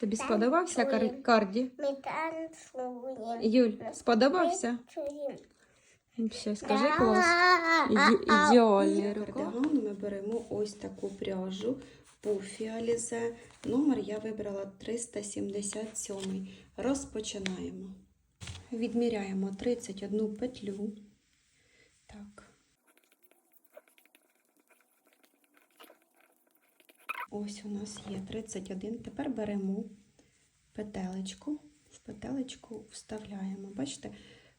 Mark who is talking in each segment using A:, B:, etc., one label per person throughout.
A: Тобі сподобався кар- карді?
B: Ми танцюємо.
A: Юль, сподобався? Ще скажи клас. Ідеальний
C: Кардиган ми беремо ось таку пряжу Puffy Alize. Номер я вибрала 377. Розпочинаємо. Відміряємо 31 петлю. Так. Ось у нас є 31. Тепер беремо петелечку. В петелечку вставляємо. Бачите,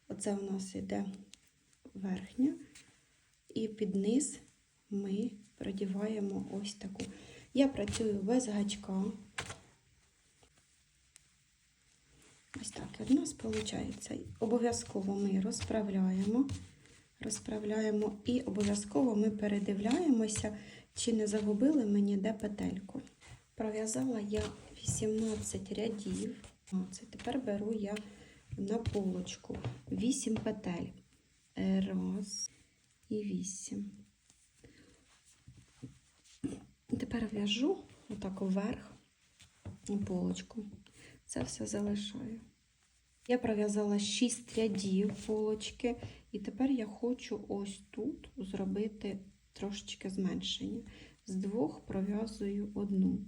C: оце у нас йде верхня. І під низ ми продіваємо ось таку. Я працюю без гачка. Ось так в нас виходить. Обов'язково ми розправляємо, розправляємо і обов'язково ми передивляємося, чи не загубили ми ніде петельку. Пров'язала я 18 рядів. Це тепер беру я на полочку 8 петель. Раз і 8. Тепер в'яжу отак вверх полочку. Це все залишаю. Я пров'язала 6 рядів полочки, і тепер я хочу ось тут зробити трошечки зменшення. З двох пров'язую одну.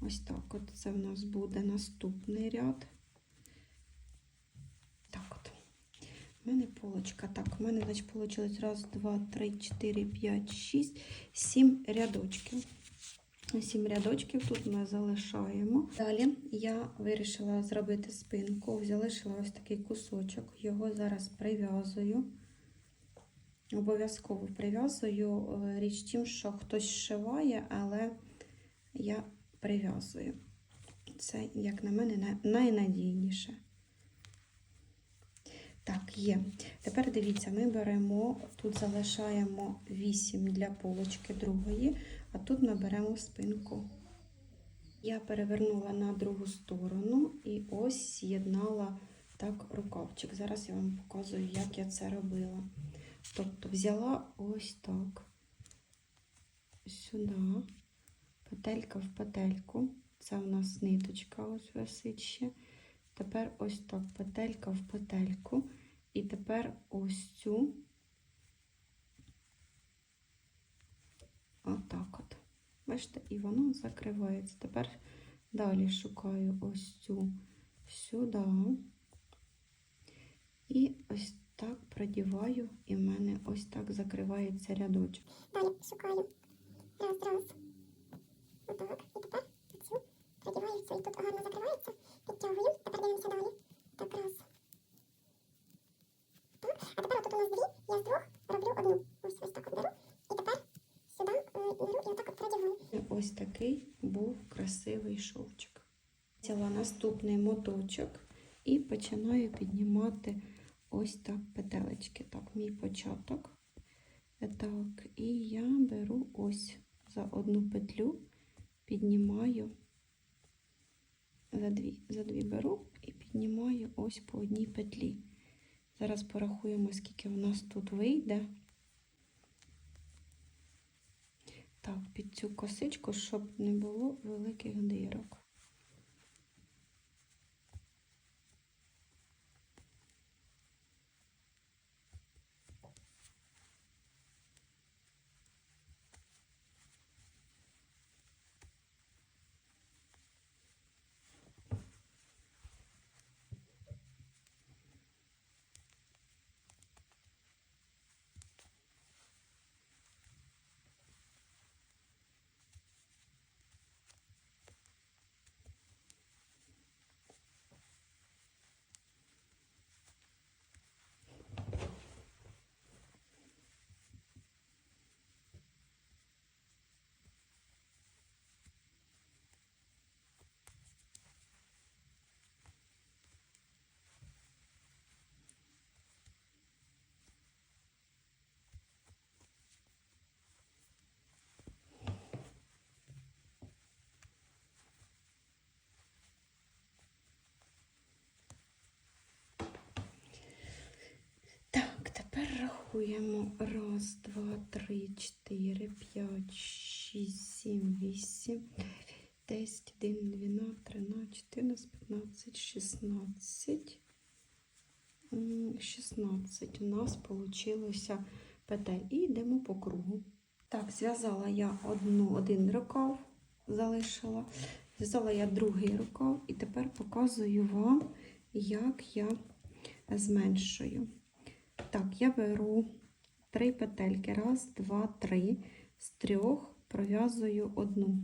C: Ось так. От це в нас буде наступний ряд. Так от. У мене полочка. Так, у мене, значить, вийшло раз, два, три, чотири, п'ять, шість, сім рядочків. Сім рядочків тут ми залишаємо. Далі я вирішила зробити спинку. Залишила ось такий кусочок. Його зараз прив'язую. Обов'язково прив'язую. Е, Річ в тім, що хтось зшиває, але я прив'язую. Це, як на мене, найнадійніше. Так, є. Тепер дивіться, ми беремо, тут залишаємо 8 для полочки другої, а тут ми беремо спинку. Я перевернула на другу сторону і ось з'єднала так рукавчик. Зараз я вам показую, як я це робила. Тобто взяла ось так, сюди, петелька в петельку. Це у нас ниточка ось висить ще. Тепер ось так петелька в петельку. І тепер ось цю отак от. Бачите, і воно закривається. Тепер далі шукаю ось цю сюди. І ось так продіваю, і в мене ось так закривається рядочок.
B: Далі шукаю. Раз, раз. Отак. І тепер цю продіваю. І тут гарно закривається. Підтягую. Тепер дивимося далі. Так, раз. Так. А тепер отут у нас дві. Я з двох роблю одну. Ось ось так от беру. І тепер сюди е, беру і отак от продіваю.
C: Ось такий був красивий шовчик. Взяла наступний моточок і починаю піднімати ось так петелечки. Так, мій початок. Так, і я беру ось за одну петлю, піднімаю за дві, за дві беру і піднімаю ось по одній петлі. Зараз порахуємо, скільки в нас тут вийде. Так, під цю косичку, щоб не було великих дирок. Так, тепер рахуємо. Раз, два, три, чотири, п'ять, шість, сім, вісім, дев'ять, 10, 1, 12, 13, 14, 15, 16. М, 16 у нас вийшло петель. І йдемо по кругу. Так, зв'язала я одну, один рукав, залишила. Зв'язала я другий рукав і тепер показую вам, як я зменшую. Так, я беру три петельки. Раз, два, три. З трьох пров'язую одну.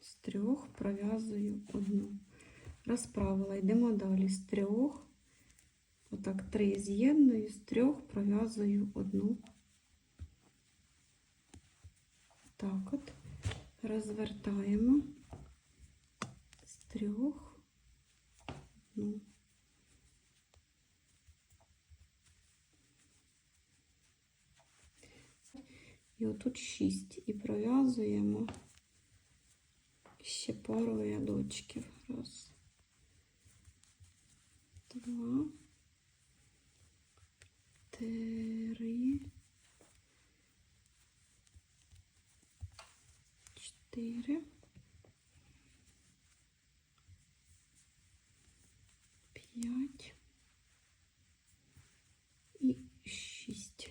C: З трьох пров'язую одну. Розправила, йдемо далі. З трьох, отак, три з'єдную, з трьох пров'язую одну. Так от, розвертаємо з трьох одну. І отут 6. І пров'язуємо ще пару рядочків. Раз, два, три, чотири, п'ять і шість.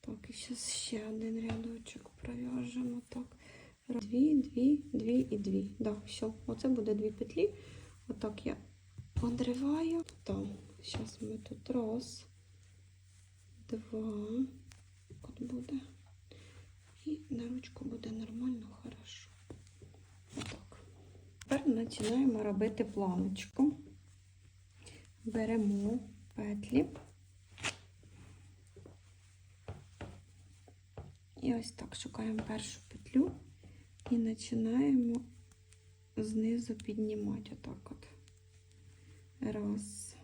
C: Так, і зараз ще один рядочок пров'яжемо. Так. Дві, дві, дві і дві. Да, все, оце буде дві петлі. Отак я одриваю. Так, зараз ми тут раз, два. От буде. І на ручку буде нормально, хорошо. Отак. Тепер починаємо робити планочку. Беремо петлі. І ось так шукаємо першу петлю і починаємо знизу піднімати отак от. Раз,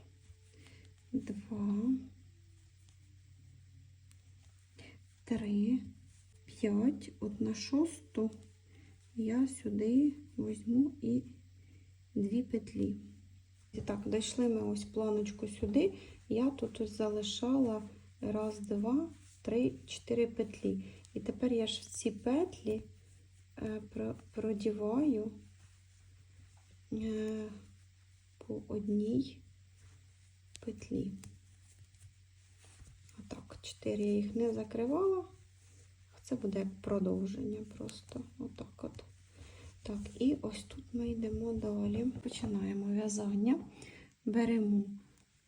C: два, три, п'ять. От на шосту я сюди візьму і дві петлі. І так, дійшли ми ось планочку сюди. Я тут ось залишала раз, два, три, чотири петлі. І тепер я ж ці петлі е, продіваю е, по одній петлі. Отак, чотири я їх не закривала. Це буде продовження просто. Отак от. Так, і ось тут ми йдемо далі. Починаємо в'язання. Беремо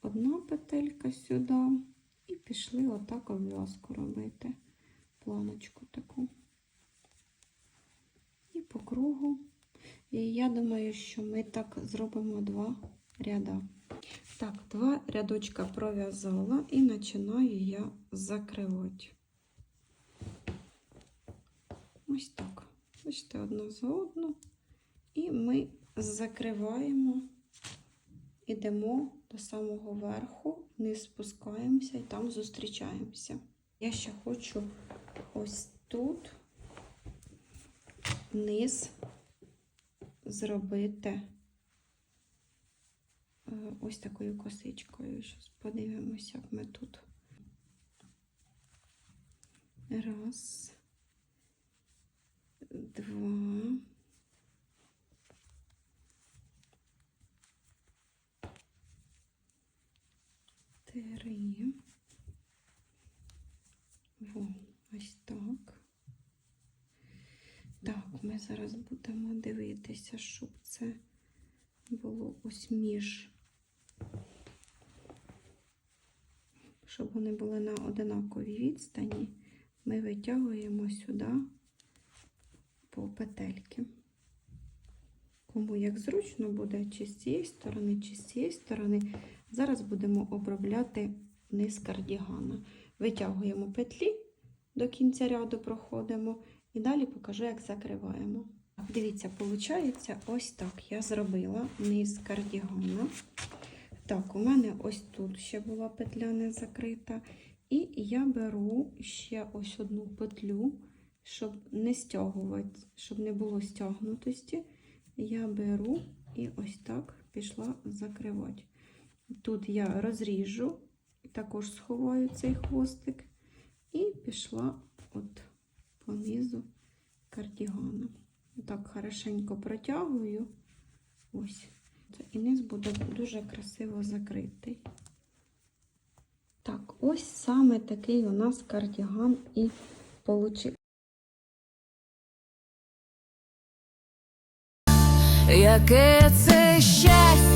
C: одна петелька сюди і пішли отак обв'язку робити планочку таку. І по кругу. І я думаю, що ми так зробимо два ряда. Так, два рядочка пров'язала і починаю я закривати. Ось так. Бачите, одна за одну. І ми закриваємо, ідемо до самого верху, вниз спускаємося і там зустрічаємося. Я ще хочу ось тут низ зробити е, ось такою косичкою. Зараз подивимося, як ми тут. Раз, два. Три. Во, ось так. Так, ми зараз будемо дивитися, щоб це було ось між. Щоб вони були на одинаковій відстані, ми витягуємо сюди по петельки. Кому як зручно буде, чи з цієї сторони, чи з цієї сторони. Зараз будемо обробляти низ кардігана. Витягуємо петлі, до кінця ряду проходимо і далі покажу, як закриваємо. Дивіться, виходить, ось так я зробила низ кардігана. Так, у мене ось тут ще була петля не закрита. І я беру ще ось одну петлю, щоб не стягувати, щоб не було стягнутості. Я беру і ось так пішла закривати. Тут я розріжу, також сховаю цей хвостик, і пішла от по низу кардігана. Так, хорошенько протягую. Ось. І низ буде дуже красиво закритий. Так, ось саме такий у нас кардіган і получив.
D: Яке це щастя